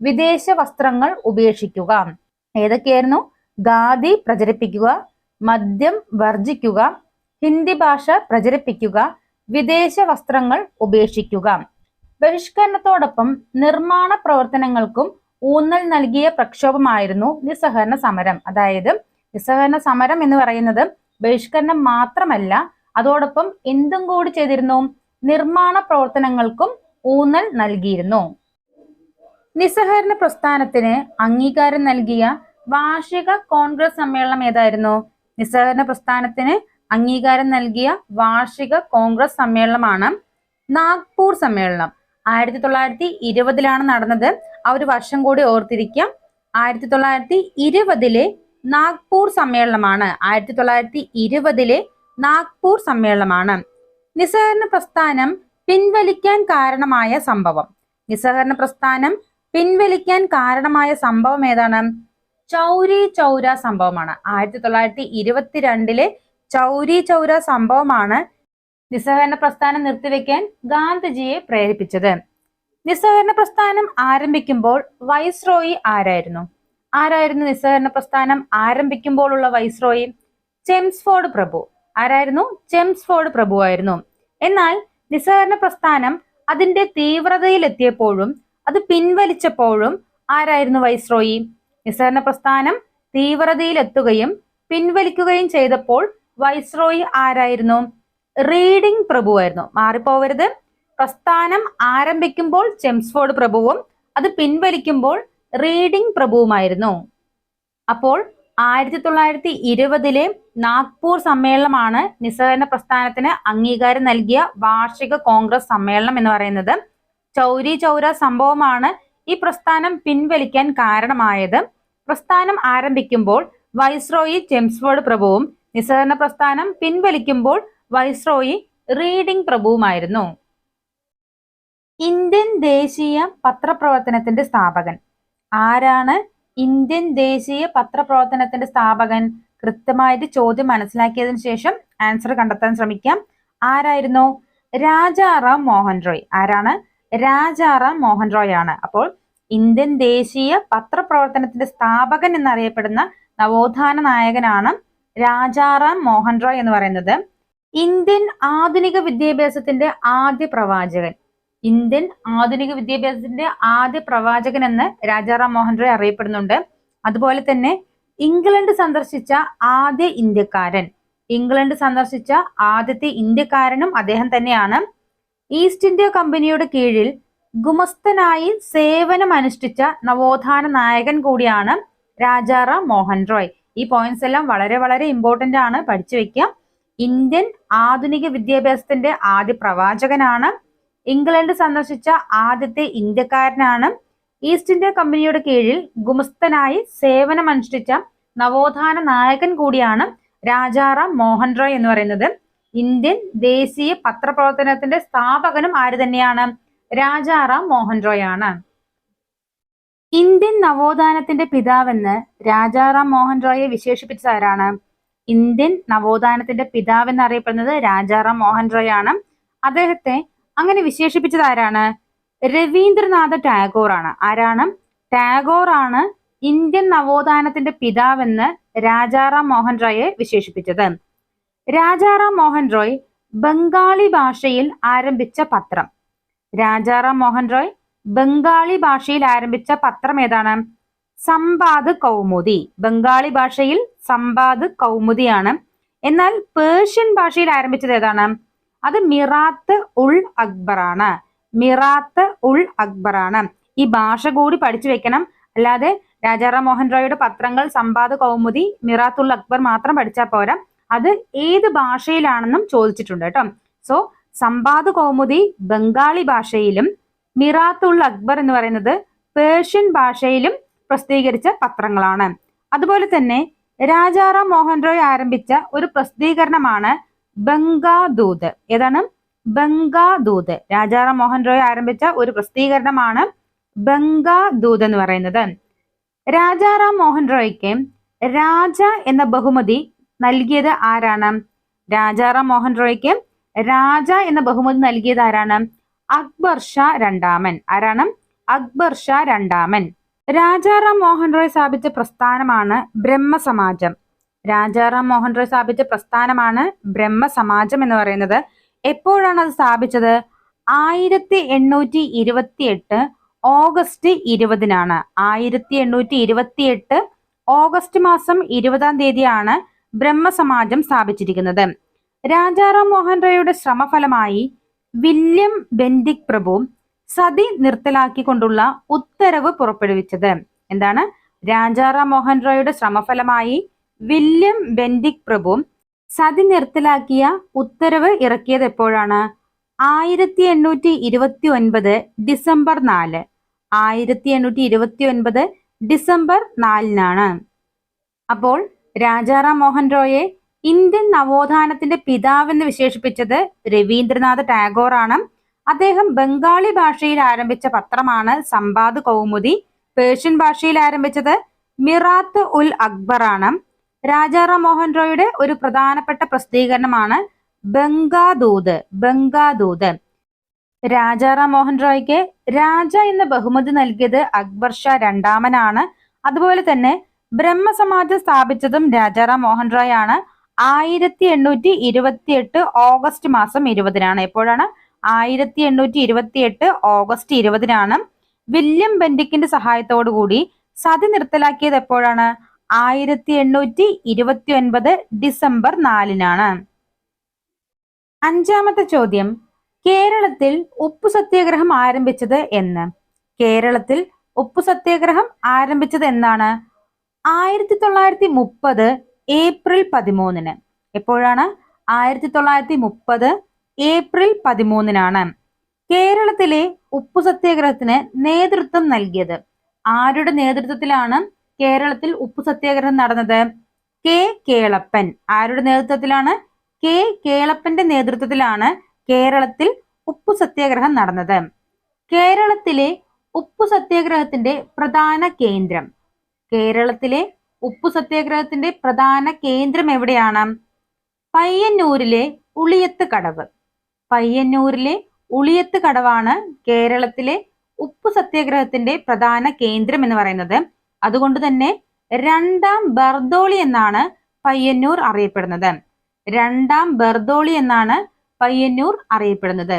വിദേശ വസ്ത്രങ്ങൾ ഉപേക്ഷിക്കുക. ഏതൊക്കെയായിരുന്നു? ഖാദി പ്രചരിപ്പിക്കുക മദ്യം വർജിക്കുക ഹിന്ദി ഭാഷ പ്രചരിപ്പിക്കുക വിദേശ വസ്ത്രങ്ങൾ ഉപേക്ഷിക്കുക. ബഹിഷ്കരണത്തോടൊപ്പം നിർമ്മാണ പ്രവർത്തനങ്ങൾക്കും ഊന്നൽ നൽകിയ പ്രക്ഷോഭമായിരുന്നു നിസ്സഹകരണ സമരം. അതായത് നിസ്സഹകരണ സമരം എന്ന് പറയുന്നത് ബഹിഷ്കരണം മാത്രമല്ല അതോടൊപ്പം എന്തും കൂടി ചെയ്തിരുന്നു നിർമ്മാണ പ്രവർത്തനങ്ങൾക്കും ഊന്നൽ നൽകിയിരുന്നു. നിസ്സഹകരണ പ്രസ്ഥാനത്തിന് അംഗീകാരം നൽകിയ വാർഷിക കോൺഗ്രസ് സമ്മേളനം ഏതായിരുന്നു? നിസ്സഹകരണ പ്രസ്ഥാനത്തിന് അംഗീകാരം നൽകിയ വാർഷിക കോൺഗ്രസ് സമ്മേളനമാണ് നാഗ്പൂർ സമ്മേളനം. ആയിരത്തി തൊള്ളായിരത്തി ഇരുപതിലാണ് നടന്നത്. ആ ഒരു വർഷം കൂടി ഓർത്തിരിക്കാം. ആയിരത്തി തൊള്ളായിരത്തി ഇരുപതിലെ നാഗ്പൂർ സമ്മേളനമാണ്. ആയിരത്തി തൊള്ളായിരത്തി ഇരുപതിലെ നാഗ്പൂർ സമ്മേളനമാണ്. നിസ്സഹകരണ പ്രസ്ഥാനം പിൻവലിക്കാൻ കാരണമായ സംഭവം. നിസ്സഹകരണ പ്രസ്ഥാനം പിൻവലിക്കാൻ കാരണമായ സംഭവം ഏതാണ്? ചൗരി ചൗര സംഭവമാണ്. ആയിരത്തി തൊള്ളായിരത്തി ഇരുപത്തിരണ്ടിലെ ചൗരി ചൗര സംഭവമാണ് നിസ്സഹകരണ പ്രസ്ഥാനം നിർത്തിവെക്കാൻ ഗാന്ധിജിയെ പ്രേരിപ്പിച്ചത്. നിസ്സഹകരണ പ്രസ്ഥാനം ആരംഭിക്കുമ്പോൾ വൈസ്രോയി ആരായിരുന്നു? ആരായിരുന്നു നിസ്സഹകരണ പ്രസ്ഥാനം ആരംഭിക്കുമ്പോഴുള്ള വൈസ്രോയി? ചെംസ്ഫോർഡ് പ്രഭു. ആരായിരുന്നു? ചെംസ്ഫോർഡ് പ്രഭു ആയിരുന്നു എന്നാൽ നിസ്സഹകരണ പ്രസ്ഥാനം അതിന്റെ തീവ്രതയിലെത്തിയപ്പോഴും അത് പിൻവലിച്ചപ്പോഴും ആരായിരുന്നു വൈസ്രോയി? നിസ്സഹരണ പ്രസ്ഥാനം തീവ്രതയിലെത്തുകയും പിൻവലിക്കുകയും ചെയ്തപ്പോൾ വൈസ്രോയി ആരായിരുന്നു? റീഡിംഗ് പ്രഭുവായിരുന്നു. മാറിപ്പോവരുത്. പ്രസ്ഥാനം ആരംഭിക്കുമ്പോൾ ചെംസ്ഫോർഡ് പ്രഭുവും അത് പിൻവലിക്കുമ്പോൾ റീഡിംഗ് പ്രഭുവുമായിരുന്നു. അപ്പോൾ ആയിരത്തി തൊള്ളായിരത്തി ഇരുപതിലെ നാഗ്പൂർ സമ്മേളനമാണ് നിസ്സഹരണ പ്രസ്ഥാനത്തിന് അംഗീകാരം നൽകിയ വാർഷിക കോൺഗ്രസ് സമ്മേളനം എന്ന് പറയുന്നത്. ചൗരി ചൗര സംഭവമാണ് ഈ പ്രസ്ഥാനം പിൻവലിക്കാൻ കാരണമായത്. പ്രസ്ഥാനം ആരംഭിക്കുമ്പോൾ വൈസ്രോയി ജെംസ്വേർഡ് പ്രഭുവും നിസ്സഹകരണ പ്രസ്ഥാനം പിൻവലിക്കുമ്പോൾ വൈസ്രോയി റീഡിംഗ് പ്രഭുവുമായിരുന്നു. ഇന്ത്യൻ ദേശീയ പത്രപ്രവർത്തനത്തിന്റെ സ്ഥാപകൻ. ആരാണ് ഇന്ത്യൻ ദേശീയ പത്രപ്രവർത്തനത്തിന്റെ സ്ഥാപകൻ? കൃത്യമായിട്ട് ചോദ്യം മനസ്സിലാക്കിയതിനു ശേഷം ആൻസർ കണ്ടെത്താൻ ശ്രമിക്കാം. ആരായിരുന്നു? രാജാറാം മോഹൻ റോയ് ആരാണ്? രാജാറാം മോഹൻ റോയ് ആണ് അപ്പോൾ ഇന്ത്യൻ ദേശീയ പത്രപ്രവർത്തനത്തിന്റെ സ്ഥാപകൻ എന്നറിയപ്പെടുന്ന നവോത്ഥാന നായകനാണ് രാജാറാം മോഹൻ റോയ് എന്ന് പറയുന്നത്. ഇന്ത്യൻ ആധുനിക വിദ്യാഭ്യാസത്തിന്റെ ആദ്യ പ്രവാചകൻ. ഇന്ത്യൻ ആധുനിക വിദ്യാഭ്യാസത്തിന്റെ ആദ്യ പ്രവാചകൻ എന്ന് രാജാറാം മോഹൻ റോയ് അറിയപ്പെടുന്നുണ്ട്. അതുപോലെ തന്നെ ഇംഗ്ലണ്ട് സന്ദർശിച്ച ആദ്യ ഇന്ത്യക്കാരൻ. ഇംഗ്ലണ്ട് സന്ദർശിച്ച ആദ്യത്തെ ഇന്ത്യക്കാരനും അദ്ദേഹം തന്നെയാണ്. ഈസ്റ്റ് ഇന്ത്യ കമ്പനിയുടെ കീഴിൽ ഗുമസ്തനായി സേവനം അനുഷ്ഠിച്ച നവോത്ഥാന നായകൻ കൂടിയാണ് രാജാറാം മോഹൻ റോയ്. ഈ പോയിന്റ്സ് എല്ലാം വളരെ വളരെ ഇമ്പോർട്ടന്റ് ആണ്. പഠിച്ചു വെക്കുക ഇന്ത്യൻ ആധുനിക വിദ്യാഭ്യാസത്തിന്റെ ആദ്യ പ്രവാചകനാണ്. ഇംഗ്ലണ്ട് സന്ദർശിച്ച ആദ്യത്തെ ഇന്ത്യക്കാരനാണ്. ഈസ്റ്റ് ഇന്ത്യ കമ്പനിയുടെ കീഴിൽ ഗുമസ്തനായി സേവനം അനുഷ്ഠിച്ച നവോത്ഥാന നായകൻ കൂടിയാണ് രാജാറാം മോഹൻ റോയ് എന്ന് പറയുന്നത്. ഇന്ത്യൻ ദേശീയ പത്രപ്രവർത്തനത്തിന്റെ സ്ഥാപകനും ആര് തന്നെയാണ്? രാജാറാം മോഹൻ റോയ് ആണ് ഇന്ത്യൻ നവോത്ഥാനത്തിന്റെ പിതാവെന്ന് രാജാറാം മോഹൻ റോയെ വിശേഷിപ്പിച്ച ആരാണ്? ഇന്ത്യൻ നവോത്ഥാനത്തിന്റെ പിതാവ് എന്നറിയപ്പെടുന്നത് രാജാറാം മോഹൻ റോയ് ആണ് അദ്ദേഹത്തെ അങ്ങനെ വിശേഷിപ്പിച്ചത് ആരാണ്? രവീന്ദ്രനാഥ ടാഗോർ ആണ് ആരാണ്? ടാഗോർ ആണ് ഇന്ത്യൻ നവോത്ഥാനത്തിന്റെ പിതാവെന്ന് രാജാറാം മോഹൻ റോയെ വിശേഷിപ്പിച്ചത്. രാജാറാം മോഹൻ റോയ് ബംഗാളി ഭാഷയിൽ ആരംഭിച്ച പത്രം. രാജാറാം മോഹൻ റോയ് ബംഗാളി ഭാഷയിൽ ആരംഭിച്ച പത്രം ഏതാണ്? സമ്പാദ് കൗമുദി. ബംഗാളി ഭാഷയിൽ സമ്പാദ് കൗമുദിയാണ്. എന്നാൽ പേർഷ്യൻ ഭാഷയിൽ ആരംഭിച്ചത് ഏതാണ്? അത് മിറാത്ത് ഉൾ അക്ബറാണ്. മിറാത്ത് ഉൾ അക്ബറാണ്. ഈ ഭാഷ കൂടി പഠിച്ചു വെക്കണം. അല്ലാതെ രാജാറാം മോഹൻ റോയുടെ പത്രങ്ങൾ സമ്പാദ് കൗമുദി മിറാത്ത് ഉൾ അക്ബർ മാത്രം പഠിച്ചാൽ പോരാ. അത് ഏത് ഭാഷയിലാണെന്നും ചോദിച്ചിട്ടുണ്ട് കേട്ടോ. സോ സമ്പാദ് കൗമുദി ബംഗാളി ഭാഷയിലും മിറാത്ത് ഉൾ അക്ബർ എന്ന് പറയുന്നത് പേർഷ്യൻ ഭാഷയിലും പ്രസിദ്ധീകരിച്ച പത്രങ്ങളാണ്. അതുപോലെ തന്നെ രാജാറാം മോഹൻ റോയ് ആരംഭിച്ച ഒരു പ്രസിദ്ധീകരണമാണ് ബംഗാദൂത്. ഏതാണ്? ബംഗാദൂത്. രാജാറാം മോഹൻ റോയ് ആരംഭിച്ച ഒരു പ്രസിദ്ധീകരണമാണ് ബംഗാദൂത് എന്ന് പറയുന്നത്. രാജാറാം മോഹൻ റോയ്ക്ക് രാജ എന്ന ബഹുമതി നൽകിയത് ആരാണ്? രാജാറാം മോഹൻ റോയ്ക്ക് രാജ എന്ന ബഹുമതി നൽകിയത് ആരാണ്? അക്ബർ ഷാ രണ്ടാമൻ. ആരാണ്? അക്ബർ ഷാ രണ്ടാമൻ. രാജാറാം മോഹൻ റോയ് സ്ഥാപിച്ച പ്രസ്ഥാനമാണ് ബ്രഹ്മസമാജം. രാജാറാം മോഹൻ റോയ് സ്ഥാപിച്ച പ്രസ്ഥാനമാണ് ബ്രഹ്മസമാജം എന്ന് പറയുന്നത്. എപ്പോഴാണ് അത് സ്ഥാപിച്ചത്? ആയിരത്തി എണ്ണൂറ്റി ഇരുപത്തി എട്ട് ഓഗസ്റ്റ് ഇരുപതിനാണ്. ആയിരത്തി എണ്ണൂറ്റി ഇരുപത്തി എട്ട് ഓഗസ്റ്റ് മാസം ഇരുപതാം തീയതിയാണ് ബ്രഹ്മസമാജം സ്ഥാപിച്ചിരിക്കുന്നത്. രാജാറാം മോഹൻ റോയുടെ ശ്രമഫലമായി വില്യം ബെൻഡിക് പ്രഭു സതി നിർത്തലാക്കിക്കൊണ്ടുള്ള ഉത്തരവ് പുറപ്പെടുവിച്ചത്. എന്താണ്? രാജാറാം മോഹൻ റോയുടെ ശ്രമഫലമായി വില്യം ബെൻഡിക് പ്രഭു സതി നിർത്തലാക്കിയ ഉത്തരവ് ഇറക്കിയത് എപ്പോഴാണ്? ആയിരത്തി എണ്ണൂറ്റി ഇരുപത്തി ഒൻപത് ഡിസംബർ നാല്. ആയിരത്തി എണ്ണൂറ്റി ഇരുപത്തി ഒൻപത് ഡിസംബർ നാലിനാണ്. അപ്പോൾ രാജാറാം മോഹൻ റോയെ ഇന്ത്യൻ നവോത്ഥാനത്തിന്റെ പിതാവെന്ന് വിശേഷിപ്പിച്ചത് രവീന്ദ്രനാഥ് ടാഗോർ ആണ് അദ്ദേഹം ബംഗാളി ഭാഷയിൽ ആരംഭിച്ച പത്രമാണ് സമ്പാദ് കൗമുദി. പേർഷ്യൻ ഭാഷയിൽ ആരംഭിച്ചത് മിറാത്ത് ഉൽ അക്ബർ ആണ് രാജാറാം മോഹൻ റോയുടെ ഒരു പ്രധാനപ്പെട്ട പ്രസിദ്ധീകരണമാണ് ബംഗാദൂത് ബംഗാദൂത്. രാജാറാം മോഹൻ റോയ്ക്ക് രാജ എന്ന ബഹുമതി നൽകിയത് അക്ബർ ഷാ രണ്ടാമനാണ്. അതുപോലെ തന്നെ ബ്രഹ്മസമാജം സ്ഥാപിച്ചതും രാജാറാം മോഹൻ റോയ് ആണ് ആയിരത്തി എണ്ണൂറ്റി ഇരുപത്തി എട്ട് ഓഗസ്റ്റ് മാസം ഇരുപതിനാണ്. എപ്പോഴാണ്? ആയിരത്തി എണ്ണൂറ്റി ഇരുപത്തി എട്ട് ഓഗസ്റ്റ് ഇരുപതിനാണ്. വില്യം ബെൻഡിക്കിന്റെ സഹായത്തോടു കൂടി സതി നിർത്തലാക്കിയത് എപ്പോഴാണ്? ആയിരത്തി എണ്ണൂറ്റി ഇരുപത്തി ഒൻപത് ഡിസംബർ നാലിനാണ്. അഞ്ചാമത്തെ ചോദ്യം. കേരളത്തിൽ ഉപ്പു സത്യാഗ്രഹം ആരംഭിച്ചത് എന്ന്. കേരളത്തിൽ ഉപ്പു സത്യാഗ്രഹം ആരംഭിച്ചത് എന്നാണ്? ആയിരത്തി തൊള്ളായിരത്തി മുപ്പത് ഏപ്രിൽ പതിമൂന്നിന്. എപ്പോഴാണ്? ആയിരത്തി തൊള്ളായിരത്തി മുപ്പത് ഏപ്രിൽ പതിമൂന്നിനാണ്. കേരളത്തിലെ ഉപ്പു സത്യാഗ്രഹത്തിന് നേതൃത്വം നൽകിയത്. ആരുടെ നേതൃത്വത്തിലാണ് കേരളത്തിൽ ഉപ്പു സത്യാഗ്രഹം നടന്നത്? കെ കേളപ്പൻ. ആരുടെ നേതൃത്വത്തിലാണ്? കെ കേളപ്പന്റെ നേതൃത്വത്തിലാണ് കേരളത്തിൽ ഉപ്പു സത്യാഗ്രഹം നടന്നത്. കേരളത്തിലെ ഉപ്പു സത്യാഗ്രഹത്തിന്റെ പ്രധാന കേന്ദ്രം കേരളത്തിലെ ഉപ്പു സത്യാഗ്രഹത്തിന്റെ പ്രധാന കേന്ദ്രം എവിടെയാണ്? പയ്യന്നൂരിലെ ഉളിയത്ത് കടവ്. പയ്യന്നൂരിലെ ഉളിയത്ത് കടവാണ് കേരളത്തിലെ ഉപ്പു സത്യാഗ്രഹത്തിന്റെ പ്രധാന കേന്ദ്രം എന്ന് പറയുന്നത്. അതുകൊണ്ട് തന്നെ രണ്ടാം ബർദോളി എന്നാണ് പയ്യന്നൂർ അറിയപ്പെടുന്നത്. രണ്ടാം ബർദോളി എന്നാണ് പയ്യന്നൂർ അറിയപ്പെടുന്നത്.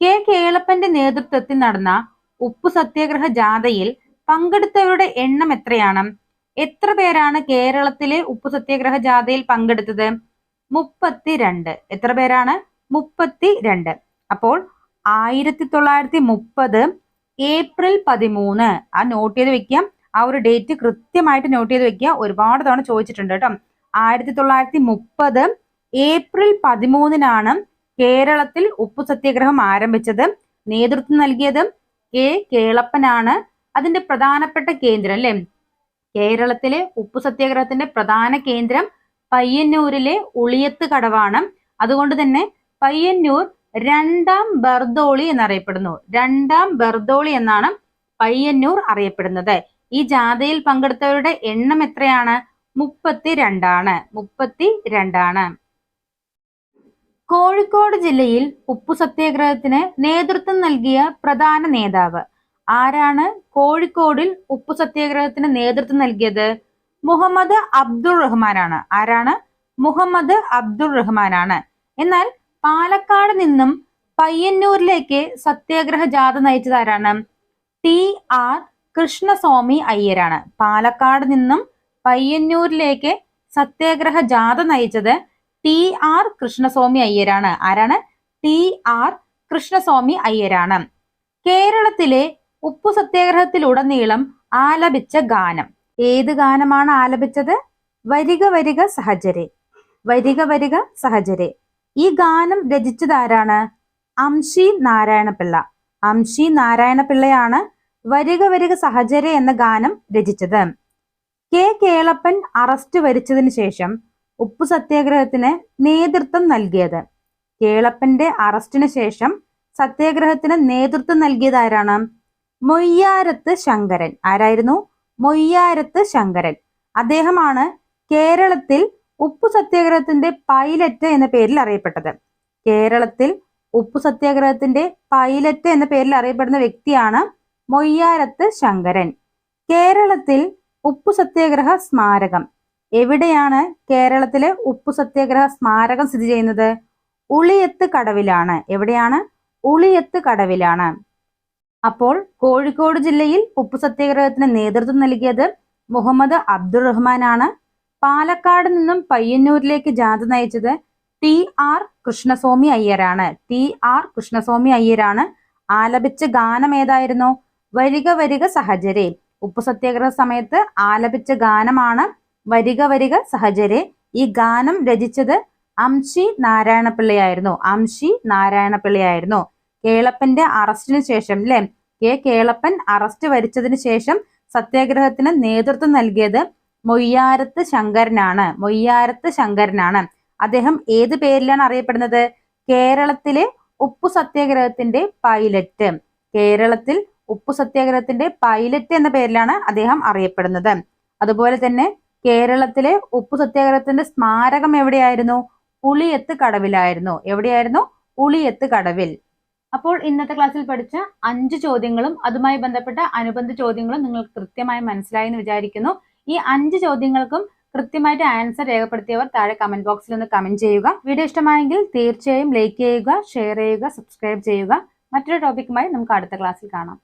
കെ. കേളപ്പന്റെ നേതൃത്വത്തിൽ നടന്ന ഉപ്പു സത്യാഗ്രഹ ജാഥയിൽ പങ്കെടുത്തവരുടെ എണ്ണം എത്രയാണ്? എത്ര പേരാണ് കേരളത്തിലെ ഉപ്പു സത്യാഗ്രഹ ജാഥയിൽ പങ്കെടുത്തത്? മുപ്പത്തിരണ്ട്. എത്ര പേരാണ്? മുപ്പത്തി രണ്ട് അപ്പോൾ ആയിരത്തി തൊള്ളായിരത്തി മുപ്പത് ഏപ്രിൽ പതിമൂന്ന്. ആ നോട്ട് ചെയ്ത് വെക്കാം. ആ ഒരു ഡേറ്റ് കൃത്യമായിട്ട് നോട്ട് ചെയ്ത് വെക്കുക. ഒരുപാട് തവണ ചോദിച്ചിട്ടുണ്ട് കേട്ടോ. ആയിരത്തി തൊള്ളായിരത്തി മുപ്പത് ഏപ്രിൽ പതിമൂന്നിനാണ് കേരളത്തിൽ ഉപ്പു സത്യാഗ്രഹം ആരംഭിച്ചത്. നേതൃത്വം നൽകിയത് കെ കേളപ്പനാണ്. അതിന്റെ പ്രധാനപ്പെട്ട കേന്ദ്രം അല്ലെ? കേരളത്തിലെ ഉപ്പു സത്യാഗ്രഹത്തിന്റെ പ്രധാന കേന്ദ്രം പയ്യന്നൂരിലെ ഉളിയത്ത് കടവാണ്. അതുകൊണ്ട് തന്നെ പയ്യന്നൂർ രണ്ടാം ബർദോളി എന്നറിയപ്പെടുന്നു. രണ്ടാം ബർദോളി എന്നാണ് പയ്യന്നൂർ അറിയപ്പെടുന്നത്. ഈ ജാഥയിൽ പങ്കെടുത്തവരുടെ എണ്ണം എത്രയാണ്? മുപ്പത്തി രണ്ടാണ് മുപ്പത്തി രണ്ടാണ് കോഴിക്കോട് ജില്ലയിൽ ഉപ്പു സത്യാഗ്രഹത്തിന് നേതൃത്വം നൽകിയ പ്രധാന നേതാവ് ആരാണ് കോഴിക്കോടിൽ ഉപ്പു സത്യാഗ്രഹത്തിന് നേതൃത്വം നൽകിയത്? മുഹമ്മദ് അബ്ദുൾ റഹ്മാനാണ്. ആരാണ്? മുഹമ്മദ് അബ്ദുൾ റഹ്മാനാണ്. എന്നാൽ പാലക്കാട് നിന്നും പയ്യന്നൂരിലേക്ക് സത്യാഗ്രഹ ജാഥ നയിച്ചത് ആരാണ്? ടി ആർ കൃഷ്ണസ്വാമി അയ്യരാണ്. പാലക്കാട് നിന്നും പയ്യന്നൂരിലേക്ക് സത്യാഗ്രഹ ജാഥ നയിച്ചത് ടി ആർ കൃഷ്ണസ്വാമി അയ്യരാണ്. ആരാണ്? ടി ആർ കൃഷ്ണസ്വാമി അയ്യരാണ്. കേരളത്തിലെ ഉപ്പു സത്യാഗ്രഹത്തിലുടനീളം ആലപിച്ച ഗാനം. ഏത് ഗാനമാണ് ആലപിച്ചത്? വരിക വരിക സഹചരെ വരിക വരിക സഹചരെ ഈ ഗാനം രചിച്ചതാരാണ് അംഷി നാരായണപിള്ള. അംഷി നാരായണപിള്ളയാണ് വരിക വരിക സഹചരെ എന്ന ഗാനം രചിച്ചത്. കെ കേളപ്പൻ അറസ്റ്റ് വരിച്ചതിന് ശേഷം ഉപ്പു സത്യാഗ്രഹത്തിന് നേതൃത്വം നൽകിയത്. കേളപ്പന്റെ അറസ്റ്റിന് ശേഷം സത്യാഗ്രഹത്തിന് നേതൃത്വം നൽകിയത് ആരാണ്? മൊയ്യാരത്ത് ശങ്കരൻ. ആരായിരുന്നു? മൊയ്യാരത്ത് ശങ്കരൻ. അദ്ദേഹമാണ് കേരളത്തിൽ ഉപ്പു സത്യാഗ്രഹത്തിന്റെ പൈലറ്റ് എന്ന പേരിൽ അറിയപ്പെട്ടത്. കേരളത്തിൽ ഉപ്പു സത്യാഗ്രഹത്തിന്റെ പൈലറ്റ് എന്ന പേരിൽ അറിയപ്പെടുന്ന വ്യക്തിയാണ് മൊയ്യാരത്ത് ശങ്കരൻ. കേരളത്തിൽ ഉപ്പു സത്യാഗ്രഹ സ്മാരകം. എവിടെയാണ് കേരളത്തിലെ ഉപ്പു സത്യാഗ്രഹ സ്മാരകം സ്ഥിതി ചെയ്യുന്നത്? ഉളിയത്ത് കടവിലാണ്. എവിടെയാണ്? ഉളിയത്ത് കടവിലാണ്. അപ്പോൾ കോഴിക്കോട് ജില്ലയിൽ ഉപ്പു സത്യാഗ്രഹത്തിന് നേതൃത്വം നൽകിയത് മുഹമ്മദ് അബ്ദുൾ റഹ്മാനാണ്. പാലക്കാട് നിന്നും പയ്യന്നൂരിലേക്ക് ജാഥ നയിച്ചത് ടി ആർ കൃഷ്ണസ്വാമി അയ്യരാണ്. ടി ആർ കൃഷ്ണസ്വാമി അയ്യരാണ്. ആലപിച്ച ഗാനം ഏതായിരുന്നു? വരിക വരിക സഹചരെ ഉപ്പു സത്യാഗ്രഹ സമയത്ത് ആലപിച്ച ഗാനമാണ് വരിക വരിക സഹചരെ ഈ ഗാനം രചിച്ചത് അംശി നാരായണപിള്ളയായിരുന്നു. അംശി നാരായണപിള്ളയായിരുന്നു. കേളപ്പന്റെ അറസ്റ്റിന് ശേഷം അല്ലെ കെ. കേളപ്പൻ അറസ്റ്റ് വരിച്ചതിന് ശേഷം സത്യാഗ്രഹത്തിന് നേതൃത്വം നൽകിയത് മൊയ്യാരത്ത് ശങ്കരനാണ്. മൊയ്യാരത്ത് ശങ്കരനാണ്. അദ്ദേഹം ഏത് പേരിലാണ് അറിയപ്പെടുന്നത്? കേരളത്തിലെ ഉപ്പു സത്യാഗ്രഹത്തിന്റെ പൈലറ്റ്. കേരളത്തിൽ ഉപ്പു സത്യാഗ്രഹത്തിന്റെ പൈലറ്റ് എന്ന പേരിലാണ് അദ്ദേഹം അറിയപ്പെടുന്നത്. അതുപോലെ തന്നെ കേരളത്തിലെ ഉപ്പു സത്യാഗ്രഹത്തിന്റെ സ്മാരകം എവിടെയായിരുന്നു? ഉളിയത്ത് കടവിലായിരുന്നു. എവിടെയായിരുന്നു? ഉളിയത്ത് കടവിൽ. അപ്പോൾ ഇന്നത്തെ ക്ലാസ്സിൽ പഠിച്ച അഞ്ച് ചോദ്യങ്ങളും അതുമായി ബന്ധപ്പെട്ട അനുബന്ധ ചോദ്യങ്ങളും നിങ്ങൾക്ക് കൃത്യമായി മനസ്സിലായി എന്ന് വിചാരിക്കുന്നു. ഈ അഞ്ച് ചോദ്യങ്ങൾക്കും കൃത്യമായിട്ട് ആൻസർ രേഖപ്പെടുത്തിയവർ താഴെ കമന്റ് ബോക്സിൽ ഒന്ന് കമന്റ് ചെയ്യുക. വീഡിയോ ഇഷ്ടമായെങ്കിൽ തീർച്ചയായും ലൈക്ക് ചെയ്യുക ഷെയർ ചെയ്യുക സബ്സ്ക്രൈബ് ചെയ്യുക. മറ്റൊരു ടോപ്പിക്കുമായി നമുക്ക് അടുത്ത ക്ലാസ്സിൽ കാണാം.